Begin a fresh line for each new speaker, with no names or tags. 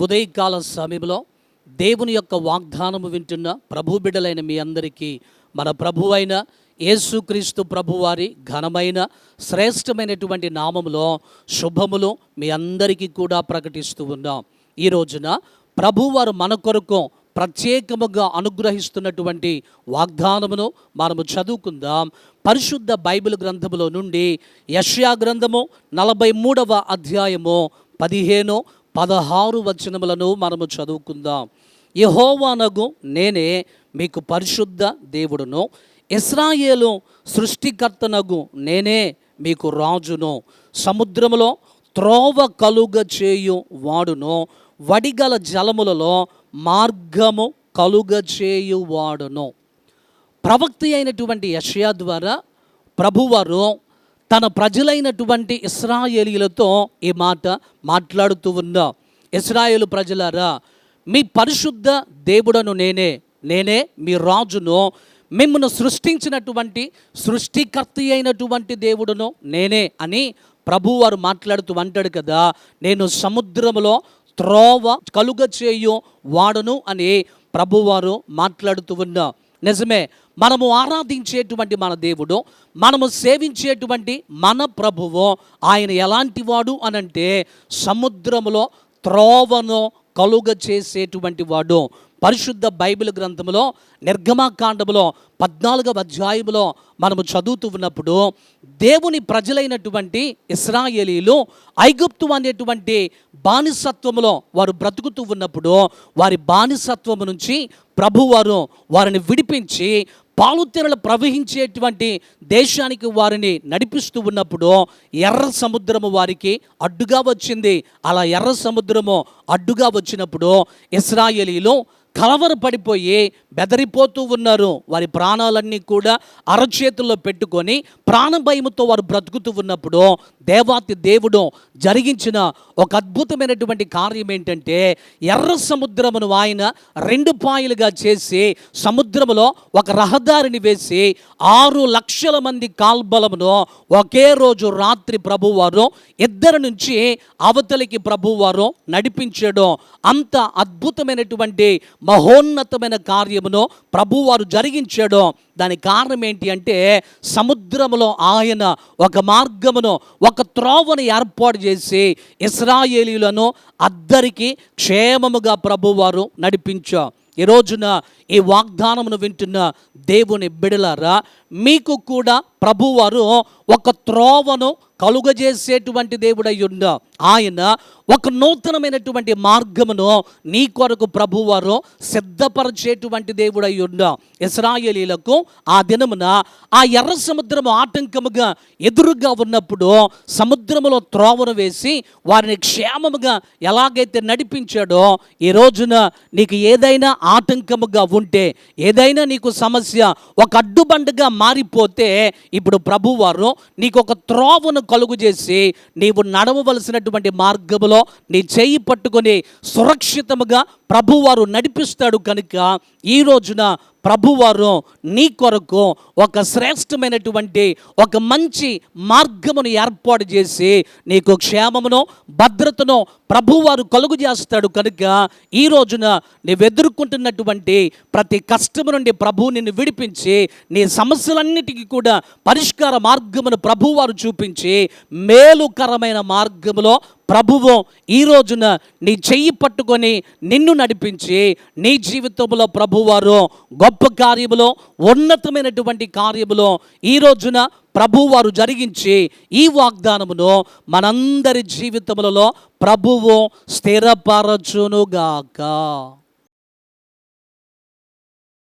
ఉదయకాల సమయంలో దేవుని యొక్క వాగ్దానము వింటున్న ప్రభు బిడ్డలైన మీ అందరికీ మన ప్రభు అయిన యేసుక్రీస్తు ప్రభువారి ఘనమైన శ్రేష్టమైనటువంటి నామములో శుభములు మీ అందరికీ కూడా ప్రకటిస్తూ ఉన్నాం. ఈ రోజున ప్రభువారు మన కొరకు ప్రత్యేకముగా అనుగ్రహిస్తున్నటువంటి వాగ్దానమును మనము చదువుకుందాం. పరిశుద్ధ బైబిల్ గ్రంథములో నుండి యష్యా గ్రంథము నలభై మూడవ అధ్యాయము పదిహేను పదహారు వచనములను మనము చదువుకుందాం. యహోవానగు నేనే మీకు పరిశుద్ధ దేవుడును. ఇస్రాయేలు సృష్టికర్తనగు నేనే మీకు రాజును. సముద్రములో త్రోవ కలుగ చేయు వాడును. వడిగల జలములలో మార్గము కలుగ చేయు వాడును. అయినటువంటి యషయా ద్వారా ప్రభువారు తన ప్రజలైనటువంటి ఇస్రాయేలీలతో ఈ మాట మాట్లాడుతూ ఉందా ఇస్రాయేలు ప్రజలారా మీ పరిశుద్ధ దేవుడను నేనే నేనే మీ రాజును మిమ్మను సృష్టించినటువంటి సృష్టికర్త అయినటువంటి దేవుడును నేనే అని ప్రభువారు మాట్లాడుతూ అంటాడు కదా. నేను సముద్రంలో త్రోవ కలుగ చేయు వాడను అని ప్రభువారు మాట్లాడుతూ ఉన్నా. నిజమే మనము ఆరాధించేటువంటి మన దేవుడు మనము సేవించేటువంటి మన ప్రభువు ఆయన ఎలాంటి వాడు అనంటే సముద్రములో త్రోవను కలుగ చేసేటువంటి వాడు. పరిశుద్ధ బైబిల్ గ్రంథములో నిర్గమాకాండములో పద్నాలుగవ అధ్యాయములో మనము చదువుతూ ఉన్నప్పుడు దేవుని ప్రజలైనటువంటి ఇస్రాయేలీలు ఐగుప్తు అనేటువంటి బానిసత్వములో వారు బ్రతుకుతూ ఉన్నప్పుడు వారి బానిసత్వము నుంచి ప్రభువారు వారిని విడిపించి పాలుతెరలు ప్రవహించేటువంటి దేశానికి వారిని నడిపిస్తూ ఉన్నప్పుడు ఎర్ర సముద్రము వారికి అడ్డుగా వచ్చింది. అలా ఎర్ర సముద్రము అడ్డుగా వచ్చినప్పుడు ఇస్రాయేలీలు కలవరపడిపోయి బెదరిపోతూ ఉన్నారు. వారి ప్రాణాలన్నీ కూడా అరచేతుల్లో పెట్టుకొని ప్రాణభయముతో వారు బ్రతుకుతూ ఉన్నప్పుడు దేవాతి దేవుడు జరిగించిన ఒక అద్భుతమైనటువంటి కార్యం ఏంటంటే ఎర్ర సముద్రమును ఆయన రెండు పాయలుగా చేసి సముద్రములో ఒక రహదారిని వేసి ఆరు లక్షల మంది కాల్బలమును ఒకే రోజు రాత్రి ప్రభువారు ఇద్దరు నుంచి అవతలికి ప్రభువారు నడిపించడం అంత అద్భుతమైనటువంటి మహోన్నతమైన కార్యమును ప్రభువారు జరిగించడం. దానికి కారణం ఏంటి అంటే సముద్రములో ఆయన ఒక మార్గమును ఒక త్రోవను ఏర్పాటు చేసి ఇస్రాయేలీలను అద్దరికి క్షేమముగా ప్రభువారు నడిపించా ఈ రోజున ఈ వాగ్దానమును వింటున్న దేవుని బిడలారా మీకు కూడా ప్రభువారు ఒక త్రోవను కలుగజేసేటువంటి దేవుడై ఉన్న ఆయన ఒక నూతనమైనటువంటి మార్గమును నీ కొరకు ప్రభువారు సిద్ధపరిచేటువంటి దేవుడై ఉన్న ఇస్రాయేలీలకు ఆ దినమున ఆ ఎర్ర సముద్రము ఆటంకముగా ఎదురుగా ఉన్నప్పుడు సముద్రములో త్రోవను వేసి వారిని క్షేమముగా ఎలాగైతే నడిపించాడో ఈ రోజున నీకు ఏదైనా ఆటంకముగా ఉంటే ఏదైనా నీకు సమస్య ఒక అడ్డుబండగా మారిపోతే ఇప్పుడు ప్రభువారు నీకు ఒక త్రోవను కలుగు చేసి నీవు నడవవలసినటువంటి మార్గములో నీ చేయి పట్టుకొని సురక్షితముగా ప్రభువారు నడిపిస్తాడు కనుక ఈ రోజున ప్రభువారు నీ కొరకు ఒక శ్రేష్టమైనటువంటి ఒక మంచి మార్గమును ఏర్పాటు చేసి నీకు క్షేమమును భద్రతను ప్రభువారు కలుగు చేస్తాడు కనుక ఈ రోజున నీవు ఎదుర్కొంటున్నటువంటి ప్రతి కష్టము నుండి ప్రభువు నిన్ను విడిపించి నీ సమస్యలన్నిటికీ కూడా పరిష్కార మార్గమును ప్రభువారు చూపించి మేలుకరమైన మార్గములో ప్రభువు ఈ రోజున నీ చెయ్యి పట్టుకొని నిన్ను నడిపించి నీ జీవితంలో ప్రభువారు గొప్ప కార్యములో ఉన్నతమైనటువంటి కార్యములో ఈ రోజున ప్రభువారు జరిగించి ఈ వాగ్దానమును మనందరి జీవితములలో ప్రభువు స్థిరపరచునుగాక.